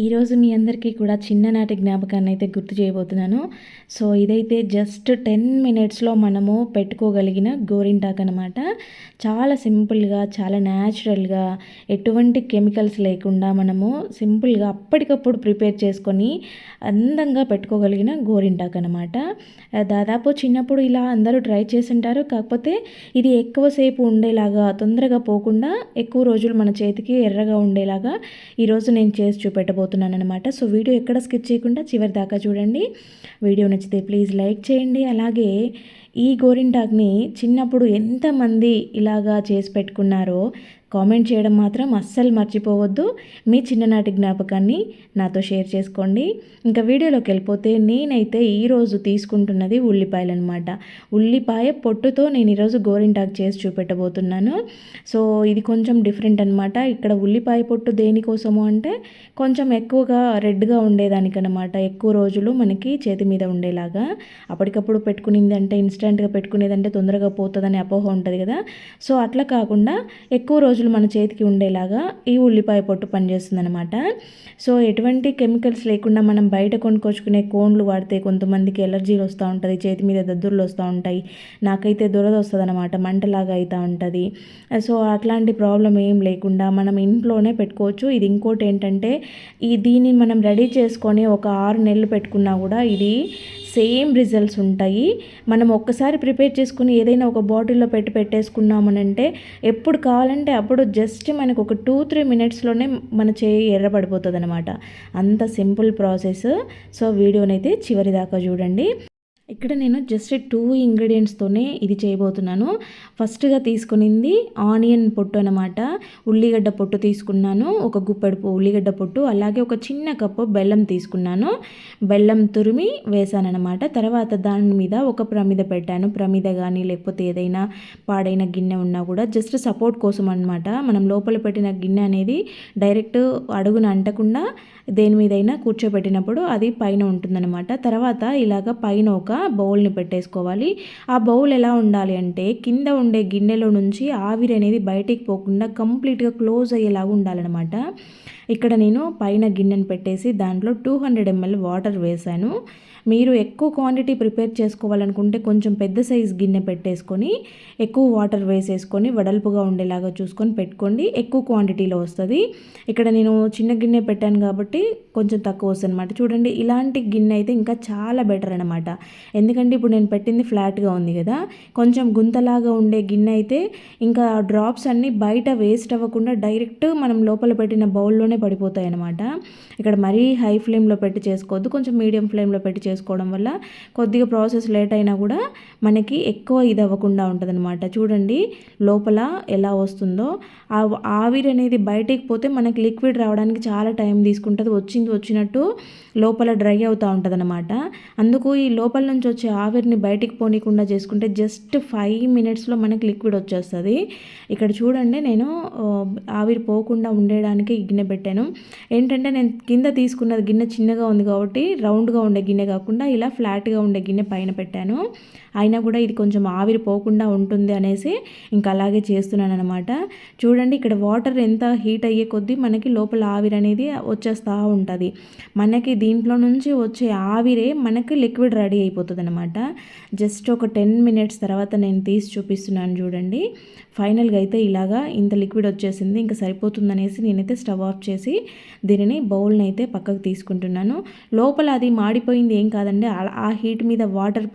ఈరోజు మీ అందరికీ కూడా చిన్ననాటి జ్ఞాపకాన్ని అయితే గుర్తు చేయబోతున్నాను. సో ఇదైతే జస్ట్ టెన్ మినిట్స్లో మనము పెట్టుకోగలిగిన గోరింటాక్ అనమాట చాలా సింపుల్గా చాలా న్యాచురల్గా ఎటువంటి కెమికల్స్ లేకుండా మనము సింపుల్గా అప్పటికప్పుడు ప్రిపేర్ చేసుకొని అందంగా పెట్టుకోగలిగిన గోరింటాక్ అనమాట దాదాపు చిన్నప్పుడు ఇలా అందరూ ట్రై చేసింటారు. కాకపోతే ఇది ఎక్కువసేపు ఉండేలాగా తొందరగా పోకుండా ఎక్కువ రోజులు మన చేతికి ఎర్రగా ఉండేలాగా ఈరోజు నేను చేసి చూపెట్టబో చేయబోతున్నాను అనమాట సో వీడియో ఎక్కడ స్కిప్ చేయకుండా చివరి దాకా చూడండి. వీడియో నచ్చితే ప్లీజ్ లైక్ చేయండి. అలాగే ఈ గోరింటాక్ని చిన్నప్పుడు ఎంతమంది ఇలాగా చేసి పెట్టుకున్నారో కామెంట్ చేయడం మాత్రం అస్సలు మర్చిపోవద్దు. మీ చిన్ననాటి జ్ఞాపకాన్ని నాతో షేర్ చేసుకోండి. ఇంకా వీడియోలోకి వెళ్ళిపోతే నేనైతే ఈరోజు తీసుకుంటున్నది ఉల్లిపాయలు అనమాట ఉల్లిపాయ పొట్టుతో నేను ఈరోజు గోరింటాక్ చేసి చూపెట్టబోతున్నాను. సో ఇది కొంచెం డిఫరెంట్ అనమాట. ఇక్కడ ఉల్లిపాయ పొట్టు దేనికోసము అంటే కొంచెం ఎక్కువగా రెడ్గా ఉండేదానికనమాట. ఎక్కువ రోజులు మనకి చేతి మీద ఉండేలాగా. అప్పటికప్పుడు పెట్టుకునింది అంటే ఇన్స్టెంట్గా పెట్టుకునేదంటే తొందరగా పోతుందని అపోహ ఉంటుంది కదా. సో అట్లా కాకుండా ఎక్కువ రోజులు మన చేతికి ఉండేలాగా ఈ ఉల్లిపాయ పొట్టు పనిచేస్తుంది అనమాట సో ఎటువంటి కెమికల్స్ లేకుండా మనం బయట కొనుక్కొచ్చుకునే కోన్లు వాడితే కొంతమందికి ఎలర్జీలు వస్తూ ఉంటుంది చేతి మీద దద్దుర్లు వస్తూ ఉంటాయి. నాకైతే దురద వస్తుంది అనమాట మంటలాగా అవుతూ ఉంటుంది. సో అట్లాంటి ప్రాబ్లం ఏం లేకుండా మనం ఇంట్లోనే పెట్టుకోవచ్చు. ఇది ఇంకోటి ఏంటంటే ఈ దీన్ని మనం రెడీ చేసుకొని ఒక ఆరు నెలలు పెట్టుకున్నా కూడా ఇది సేమ్ రిజల్ట్స్ ఉంటాయి. మనం ఒక్కసారి ప్రిపేర్ చేసుకుని ఏదైనా ఒక బాటిల్లో పెట్టి పెట్టేసుకున్నామనంటే ఎప్పుడు కావాలంటే అప్పుడు జస్ట్ మనకు ఒక టూ త్రీ మినిట్స్లోనే మన చేయి ఎర్రబడిపోతుంది అనమాట అంత సింపుల్ ప్రాసెస్. సో వీడియోనైతే చివరి దాకా చూడండి. ఇక్కడ నేను జస్ట్ టూ ఇంగ్రీడియంట్స్తోనే ఇది చేయబోతున్నాను. ఫస్ట్గా తీసుకునింది ఆనియన్ పొట్టు అనమాట ఉల్లిగడ్డ పొట్టు తీసుకున్నాను ఒక గుప్పెడు ఉల్లిగడ్డ పొట్టు అలాగే ఒక చిన్న కప్పు బెల్లం తీసుకున్నాను. బెల్లం తురిమి వేసానమాట తర్వాత దాని మీద ఒక ప్రమిద పెట్టాను. ప్రమిద కానీ లేకపోతే ఏదైనా పాడైన గిన్నె ఉన్నా కూడా జస్ట్ సపోర్ట్ కోసం అనమాట మనం లోపల పెట్టిన గిన్నె అనేది డైరెక్ట్ అడుగున అంటకుండా దేని మీదైనా కూర్చోబెట్టినప్పుడు అది పైన ఉంటుందన్నమాట. తర్వాత ఇలాగ పైన ఒక బౌల్ని పెట్టేసుకోవాలి. ఆ బౌల్ ఎలా ఉండాలి అంటే కింద ఉండే గిన్నెలో నుంచి ఆవిరి అనేది బయటికి పోకుండా కంప్లీట్గా క్లోజ్ అయ్యేలాగా ఉండాలన్నమాట. ఇక్కడ నేను పైన గిన్నెను పెట్టేసి దాంట్లో టూ హండ్రెడ్ ఎంఎల్ వాటర్ వేశాను మీరు ఎక్కువ క్వాంటిటీ ప్రిపేర్ చేసుకోవాలనుకుంటే కొంచెం పెద్ద సైజ్ గిన్నె పెట్టేసుకొని ఎక్కువ వాటర్ వేసేసుకొని వడల్పుగా ఉండేలాగా చూసుకొని పెట్టుకోండి. ఎక్కువ క్వాంటిటీలో వస్తుంది. ఇక్కడ నేను చిన్న గిన్నె పెట్టాను కాబట్టి కొంచెం తక్కువ వస్తుంది అనమాట చూడండి ఇలాంటి గిన్నె అయితే ఇంకా చాలా బెటర్ అనమాట ఎందుకంటే ఇప్పుడు నేను పెట్టింది ఫ్లాట్గా ఉంది కదా. కొంచెం గుంతలాగా ఉండే గిన్నె అయితే ఇంకా డ్రాప్స్ అన్నీ బయట వేస్ట్ అవ్వకుండా డైరెక్ట్ మనం లోపల పెట్టిన బౌల్లోనే పడిపోతాయి అనమాట ఇక్కడ మరీ హై ఫ్లేమ్లో పెట్టి చేసుకోవద్దు. కొంచెం మీడియం ఫ్లేమ్లో పెట్టి చేసుకోవడం వల్ల కొద్దిగా ప్రాసెస్ లేట్ అయినా కూడా మనకి ఎక్కువ ఇది అవ్వకుండా ఉంటుంది అనమాట చూడండి లోపల ఎలా వస్తుందో. ఆ ఆవిరి అనేది బయటికి పోతే మనకి లిక్విడ్ రావడానికి చాలా టైం తీసుకుంటుంది. వచ్చింది వచ్చినట్టు లోపల డ్రై అవుతూ ఉంటుంది అనమాట అందుకు ఈ లోపల నుంచి వచ్చే ఆవిరిని బయటికి పోనీకుండా చేసుకుంటే జస్ట్ ఫైవ్ మినిట్స్లో మనకి లిక్విడ్ వచ్చేస్తుంది. ఇక్కడ చూడండి నేను ఆవిరి పోకుండా ఉండడానికి గిన్నె పెట్టాను. ఏంటంటే నేను కింద తీసుకున్నది గిన్నె చిన్నగా ఉంది కాబట్టి రౌండ్గా ఉండే గిన్నె కాకుండా కాకుండా ఇలా ఫ్లాట్గా ఉండే గిన్నె పైన పెట్టాను. అయినా కూడా ఇది కొంచెం ఆవిరి పోకుండా ఉంటుంది అనేసి ఇంకా అలాగే చేస్తున్నాను అనమాట చూడండి ఇక్కడ వాటర్ ఎంత హీట్ అయ్యే కొద్దీ మనకి లోపల ఆవిరి అనేది వచ్చేస్తూ ఉంటుంది. మనకి దీంట్లో నుంచి వచ్చే ఆవిరే మనకి లిక్విడ్ రెడీ అయిపోతుంది అనమాట జస్ట్ ఒక టెన్ మినిట్స్ తర్వాత నేను తీసి చూపిస్తున్నాను చూడండి. ఫైనల్గా అయితే ఇలాగా ఇంత లిక్విడ్ వచ్చేసింది ఇంకా సరిపోతుందనేసి నేనైతే స్టవ్ ఆఫ్ చేసి దీనిని బౌల్ని అయితే పక్కకు తీసుకుంటున్నాను. లోపల అది మాడిపోయింది ఏం కాదండి. ఆ హీట్ మీద వాటర్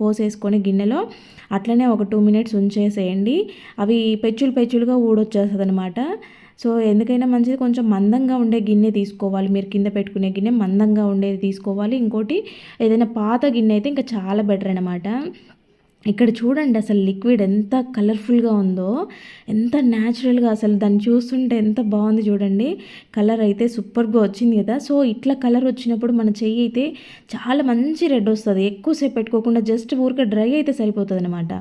పోసేసుకొని గిన్నెలో అట్లనే ఒక టూ మినిట్స్ ఉంచేసేయండి. అవి పెచ్చులు పెచ్చులుగా ఊడొచ్చేస్తుంది అనమాట సో ఎందుకైనా మంచిది కొంచెం మందంగా ఉండే గిన్నె తీసుకోవాలి. మీరు కింద పెట్టుకునే గిన్నె మందంగా ఉండేది తీసుకోవాలి. ఇంకోటి ఏదైనా పాత గిన్నె అయితే ఇంకా చాలా బెటర్ అనమాట ఇక్కడ చూడండి అసలు లిక్విడ్ ఎంత కలర్ఫుల్గా ఉందో ఎంత న్యాచురల్గా అసలు దాన్ని చూస్తుంటే ఎంత బాగుంది చూడండి. కలర్ అయితే సూపర్గా వచ్చింది కదా. సో ఇట్లా కలర్ వచ్చినప్పుడు మన చెయ్యి అయితే చాలా మంచి రెడ్ వస్తుంది. ఎక్కువసేపు పెట్టుకోకుండా జస్ట్ ఊరికే డ్రై అయితే సరిపోతుంది అనమాట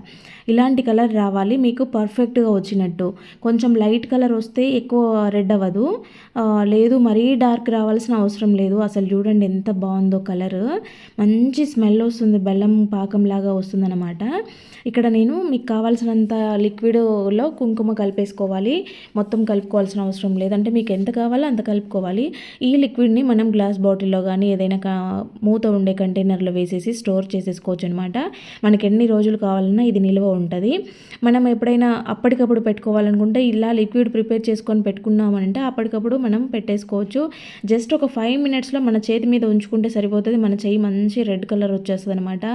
ఇలాంటి కలర్ రావాలి. మీకు పర్ఫెక్ట్గా వచ్చినట్టు. కొంచెం లైట్ కలర్ వస్తే ఎక్కువ రెడ్ అవ్వదు. లేదు మరీ డార్క్ రావాల్సిన అవసరం లేదు. అసలు చూడండి ఎంత బాగుందో కలర్. మంచి స్మెల్ వస్తుంది. బెల్లం పాకంలాగా వస్తుంది అనమాట ఇక్కడ నేను మీకు కావాల్సినంత లిక్విడ్లో కుంకుమ కలిపేసుకోవాలి. మొత్తం కలుపుకోవాల్సిన అవసరం లేదంటే మీకు ఎంత కావాలో అంత కలుపుకోవాలి. ఈ లిక్విడ్ని మనం గ్లాస్ బాటిల్లో కానీ ఏదైనా కా మూత ఉండే కంటైనర్లో వేసేసి స్టోర్ చేసేసుకోవచ్చు అనమాట మనకి ఎన్ని రోజులు కావాలన్నా ఇది నిల్వ ఉంటుంది. మనం ఎప్పుడైనా అప్పటికప్పుడు పెట్టుకోవాలనుకుంటే ఇలా లిక్విడ్ ప్రిపేర్ చేసుకొని పెట్టుకున్నామంటే అప్పటికప్పుడు మనం పెట్టేసుకోవచ్చు. జస్ట్ ఒక ఫైవ్ మినిట్స్లో మన చేతి మీద ఉంచుకుంటే సరిపోతుంది. మన చేయి మంచి రెడ్ కలర్ వచ్చేస్తుంది అనమాట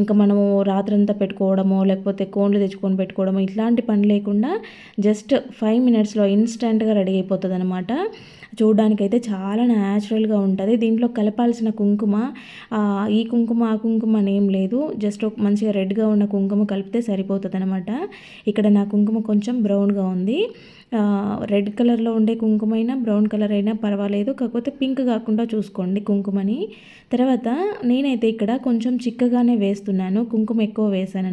ఇంకా మనము రాత్రంతా పెట్టుకోవడమో లేకపోతే కోన్లు తెచ్చుకొని పెట్టుకోవడమో ఇట్లాంటి పని లేకుండా జస్ట్ ఫైవ్ మినిట్స్లో ఇన్స్టెంట్గా రెడీ అయిపోతుంది అనమాట చూడడానికైతే చాలా న్యాచురల్గా ఉంటుంది. దీంట్లో కలపాల్సిన కుంకుమ ఈ కుంకుమ ఆ కుంకుమ అని ఏం లేదు. జస్ట్ ఒక మంచిగా రెడ్గా ఉన్న కుంకుమ కలిపితే సరిపోతుంది అనమాట ఇక్కడ నా కుంకుమ కొంచెం బ్రౌన్గా ఉంది. రెడ్ కలర్లో ఉండే కుంకుమ అయినా బ్రౌన్ కలర్ అయినా పర్వాలేదు. కాకపోతే పింక్ కాకుండా చూసుకోండి కుంకుమని. తర్వాత నేనైతే ఇక్కడ కొంచెం చిక్కగానే వేస్తున్నాను. కుంకుమ ఎక్కువ వేసాను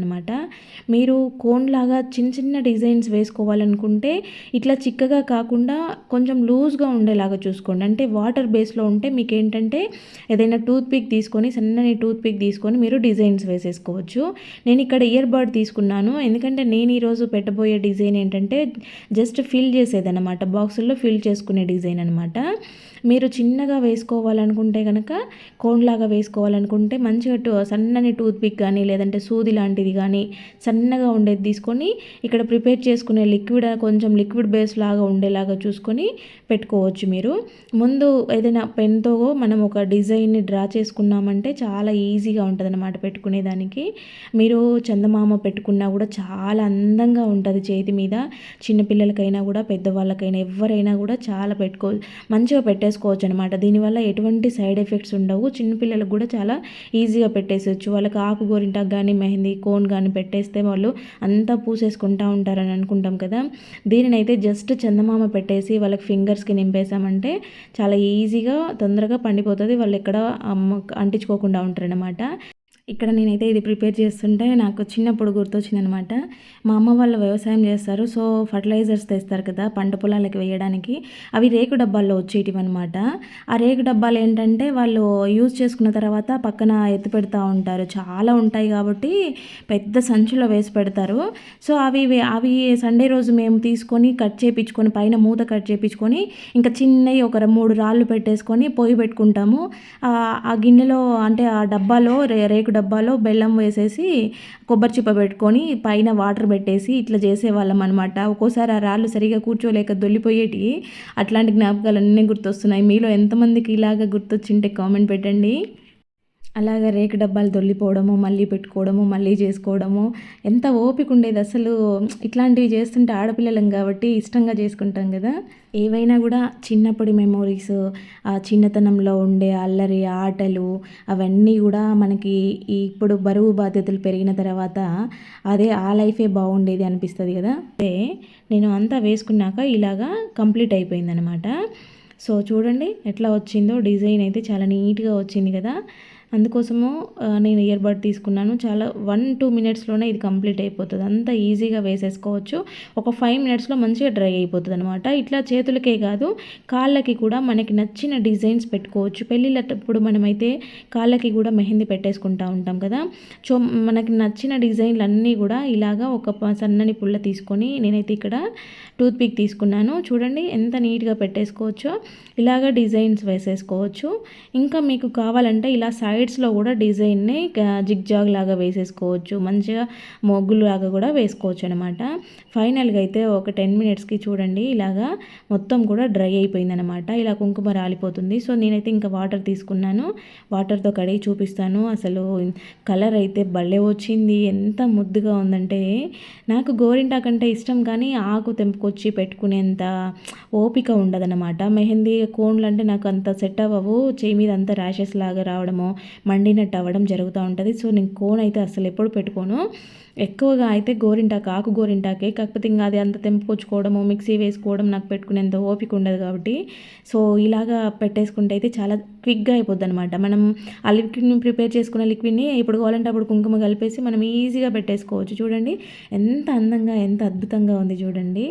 మీరు కోన్ లాగా చిన్న చిన్న డిజైన్స్ వేసుకోవాలనుకుంటే ఇట్లా చిక్కగా కాకుండా కొంచెం లూజ్గా ఉండేలాగా చూసుకోండి. అంటే వాటర్ బేస్లో ఉంటే మీకు ఏంటంటే ఏదైనా టూత్ పిక్ తీసుకొని సన్నని టూత్ పిక్ తీసుకొని మీరు డిజైన్స్ వేసేసుకోవచ్చు. నేను ఇక్కడ ఇయర్ బడ్ తీసుకున్నాను. ఎందుకంటే నేను ఈరోజు పెట్టబోయే డిజైన్ ఏంటంటే జస్ట్ ఫిల్ చేసేదన్నమాట. బాక్సుల్లో ఫిల్ చేసుకునే డిజైన్ అనమాట మీరు చిన్నగా వేసుకోవాలనుకుంటే కనుక కోన్లాగా వేసుకోవాలనుకుంటే మంచిగా టూ సన్నని టూత్ పిక్ కానీ లేదంటే సూది లాంటిది కానీ సన్నగా ఉండేది తీసుకొని ఇక్కడ ప్రిపేర్ చేసుకునే లిక్విడ్ కొంచెం లిక్విడ్ బేస్ లాగా ఉండేలాగా చూసుకొని పెట్టుకోవచ్చు మీరు. ముందు ఏదైనా పెన్తో మనం ఒక డిజైన్ని డ్రా చేసుకున్నామంటే చాలా ఈజీగా ఉంటుంది అనమాట పెట్టుకునేదానికి. మీరు చందమామ పెట్టుకున్నా కూడా చాలా అందంగా ఉంటుంది చేతి మీద. చిన్నపిల్లలకైనా కూడా పెద్దవాళ్ళకైనా ఎవరైనా కూడా చాలా పెట్టుకో మంచిగా పెట్టేసుకోవచ్చు అనమాట దీనివల్ల ఎటువంటి సైడ్ ఎఫెక్ట్స్ ఉండవు. చిన్నపిల్లలకు కూడా చాలా ఈజీగా పెట్టేసచ్చు వాళ్ళకి ఆకు గోరింటాకు కానీ మెహందీ కోన్ కానీ పెట్టేస్తే వాళ్ళు అంతా పూసేసుకుంటా ఉంటారని అనుకుంటాం కదా. దీనినైతే జస్ట్ చందమామ పెట్టేసి వాళ్ళకి ఫింగర్స్కి నింపేసామంటే చాలా ఈజీగా తొందరగా పండిపోతుంది. వాళ్ళు ఎక్కడ అంటించుకోకుండా ఉంటారనమాట ఇక్కడ నేనైతే ఇది ప్రిపేర్ చేస్తుంటే నాకు చిన్నప్పుడు గుర్తొచ్చిందనమాట. మా అమ్మ వాళ్ళు వ్యవసాయం చేస్తారు సో ఫర్టిలైజర్స్ తెస్తారు కదా పంట పొలాలకి వేయడానికి. అవి రేకు డబ్బాల్లో వచ్చేటివి అనమాట ఆ రేకు డబ్బాలు ఏంటంటే వాళ్ళు యూజ్ చేసుకున్న తర్వాత పక్కన ఎత్తు పెడతా ఉంటారు. చాలా ఉంటాయి కాబట్టి పెద్ద సంచిలో వేసి పెడతారు. సో అవి అవి సండే రోజు మేము తీసుకొని కట్ చేపించుకొని పైన మూత కట్ చేపించుకొని ఇంకా చిన్నవి ఒక మూడు రాళ్ళు పెట్టేసుకొని పొయ్యి పెట్టుకుంటాము. ఆ గిన్నెలో అంటే ఆ డబ్బాలో రేకు డబ్బాలో బెల్లం వేసేసి కొబ్బరి చిప్ప పెట్టుకొని పైన వాటర్ పెట్టేసి ఇట్లా చేసేవాళ్ళం అనమాట ఒక్కోసారి ఆ రాళ్ళు సరిగా కూర్చోలేక దొల్లిపోయేటి అట్లాంటి జ్ఞాపకాలు అన్నీ గుర్తొస్తున్నాయి. మీలో ఎంతమందికి ఇలాగ గుర్తొచ్చింటే కామెంట్ పెట్టండి. అలాగా రేకు డబ్బాలు దొల్లిపోవడము మళ్ళీ పెట్టుకోవడము మళ్ళీ చేసుకోవడము ఎంత ఓపిక ఉండేది అసలు. ఇట్లాంటివి చేస్తుంటే ఆడపిల్లలం కాబట్టి ఇష్టంగా చేసుకుంటాం కదా. ఏవైనా కూడా చిన్నప్పటి మెమోరీస్ ఆ చిన్నతనంలో ఉండే అల్లరి ఆటలు అవన్నీ కూడా మనకి ఇప్పుడు బరువు బాధ్యతలు పెరిగిన తర్వాత అదే ఆ లైఫే బాగుండేది అనిపిస్తుంది కదా. అంటే నేను అంతా వేసుకున్నాక ఇలాగా కంప్లీట్ అయిపోయిందనమాట సో చూడండి ఎట్లా వచ్చిందో డిజైన్ అయితే చాలా నీట్గా వచ్చింది కదా. అందుకోసము నేను ఇయర్ బడ్ తీసుకున్నాను. చాలా వన్ టూ మినిట్స్లోనే ఇది కంప్లీట్ అయిపోతుంది. అంత ఈజీగా వేసేసుకోవచ్చు. ఒక ఫైవ్ మినిట్స్లో మంచిగా డ్రై అయిపోతుంది అనమాట ఇట్లా చేతులకే కాదు కాళ్ళకి కూడా మనకి నచ్చిన డిజైన్స్ పెట్టుకోవచ్చు. పెళ్ళిళ్ళప్పుడు మనమైతే కాళ్ళకి కూడా మెహందీ పెట్టేసుకుంటా ఉంటాం కదా. సో మనకి నచ్చిన డిజైన్లు అన్నీ కూడా ఇలాగా ఒక సన్నని పుల్ల తీసుకొని నేనైతే ఇక్కడ టూత్ పిక్ తీసుకున్నాను. చూడండి ఎంత నీట్గా పెట్టేసుకోవచ్చో. ఇలాగ డిజైన్స్ వేసేసుకోవచ్చు. ఇంకా మీకు కావాలంటే ఇలా సైడ్ సైడ్స్లో కూడా డిజైన్ని జిగ్జాగ్ లాగా వేసేసుకోవచ్చు. మంచిగా మొగ్గులు లాగా కూడా వేసుకోవచ్చు అనమాట ఫైనల్గా అయితే ఒక టెన్ మినిట్స్కి చూడండి. ఇలాగా మొత్తం కూడా డ్రై అయిపోయింది అనమాట ఇలా కుంకుమ రాలిపోతుంది. సో నేనైతే ఇంకా వాటర్ తీసుకున్నాను. వాటర్తో కడిగి చూపిస్తాను. అసలు కలర్ అయితే భలే వచ్చింది. ఎంత ముద్దుగా ఉందంటే నాకు గోరింటాకు కంటే ఇష్టం కానీ ఆకు తెంపుకొచ్చి పెట్టుకునేంత ఓపిక ఉండదన్నమాట మెహందీ కోన్లు అంటే నాకు అంత సెట్ అవ్వవు. చేయి మీద అంత ర్యాషెస్ లాగా రావడము మండినట్టు అవ్వడం జరుగుతూ ఉంటుంది. సో నేను కోన్ అయితే అసలు ఎప్పుడు పెట్టుకోను. ఎక్కువగా అయితే గోరింటాకు ఆకు గోరింటాకే. కాకపోతే ఇంకా అది అంత తెంపుకొచ్చుకోవడము మిక్సీ వేసుకోవడం నాకు పెట్టుకునేంత ఓపిక ఉండదు కాబట్టి. సో ఇలాగా పెట్టేసుకుంటే అయితే చాలా క్విక్గా అయిపోద్ది అనమాట మనం ఆ లిక్విడ్ని ప్రిపేర్ చేసుకున్న లిక్విడ్ని ఇప్పుడు కావాలంటే అప్పుడు కుంకుమ కలిపేసి మనం ఈజీగా పెట్టేసుకోవచ్చు. చూడండి ఎంత అందంగా ఎంత అద్భుతంగా ఉంది చూడండి.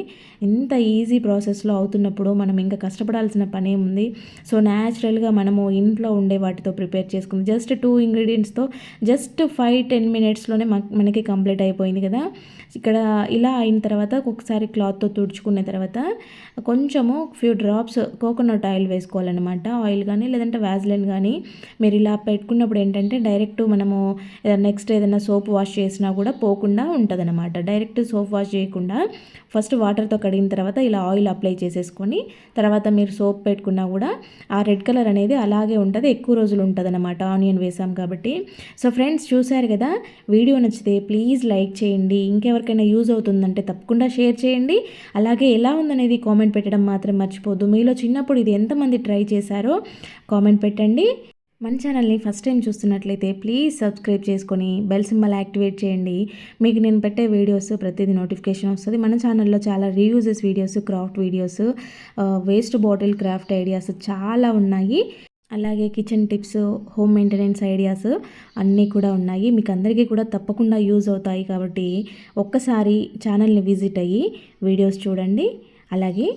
ఎంత ఈజీ ప్రాసెస్లో అవుతున్నప్పుడు మనం ఇంకా కష్టపడాల్సిన పని ఏముంది సో న్యాచురల్గా మనము ఇంట్లో ఉండే వాటితో ప్రిపేర్ చేసుకుంది. జస్ట్ టూ ఇంగ్రీడియంట్స్తో జస్ట్ ఫైవ్ టెన్ మినిట్స్లోనే మనకి కంప్లీట్ అయిపోయింది కదా. ఇక్కడ ఇలా అయిన తర్వాత ఒకసారి క్లాత్తో తుడుచుకున్న తర్వాత కొంచెము ఫ్యూ డ్రాప్స్ కోకోనట్ ఆయిల్ వేసుకోవాలన్నమాట. ఆయిల్ కానీ లేదంటే వ్యాజ్లైన్ కానీ మీరు ఇలా పెట్టుకున్నప్పుడు ఏంటంటే డైరెక్ట్ మనము నెక్స్ట్ ఏదైనా సోప్ వాష్ చేసినా కూడా పోకుండా ఉంటుందన్నమాట. డైరెక్ట్ సోప్ వాష్ చేయకుండా ఫస్ట్ వాటర్తో కడిగిన తర్వాత ఇలా ఆయిల్ అప్లై చేసేసుకొని తర్వాత మీరు సోప్ పెట్టుకున్నా కూడా ఆ రెడ్ కలర్ అనేది అలాగే ఉంటుంది ఎక్కువ రోజులు ఉంటుంది అనమాట ఆనియన్ వేసాం కాబట్టి. సో ఫ్రెండ్స్ చూశారు కదా? వీడియో నచ్చితే ప్లీజ్ లైక్ చేయండి. ఇంకెవరికైనా యూజ్ అవుతుందంటే తప్పకుండా షేర్ చేయండి. అలాగే ఎలా ఉందనేది కామెంట్ పెట్టడం మాత్రం మర్చిపోద్దు మీలో చిన్నప్పుడు ఇది ఎంతమంది ట్రై చేశారో కామెంట్ పెట్టండి. మన ఛానల్ని ఫస్ట్ టైం చూస్తున్నట్లయితే ప్లీజ్ సబ్స్క్రైబ్ చేసుకొని బెల్ సింబల్ యాక్టివేట్ చేయండి. మీకు నేను పెట్టే వీడియోస్ ప్రతిదీ నోటిఫికేషన్ వస్తుంది. మన ఛానల్లో చాలా reuses videos craft videos waste bottle craft ideas చాలా ఉన్నాయి. అలాగే kitchen tips home maintenance ideas అన్నీ కూడా ఉన్నాయి. మీకు అందరికీ కూడా తప్పకుండా యూజ్ అవుతాయి కాబట్టి ఒక్కసారి ఛానల్ని విజిట్ అయ్యి వీడియోస్ చూడండి. అలాగే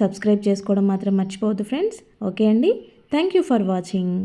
సబ్స్క్రైబ్ చేసుకోవడం మాత్రం మర్చిపోవద్దు ఫ్రెండ్స్ ఓకే అండి? Thank you for watching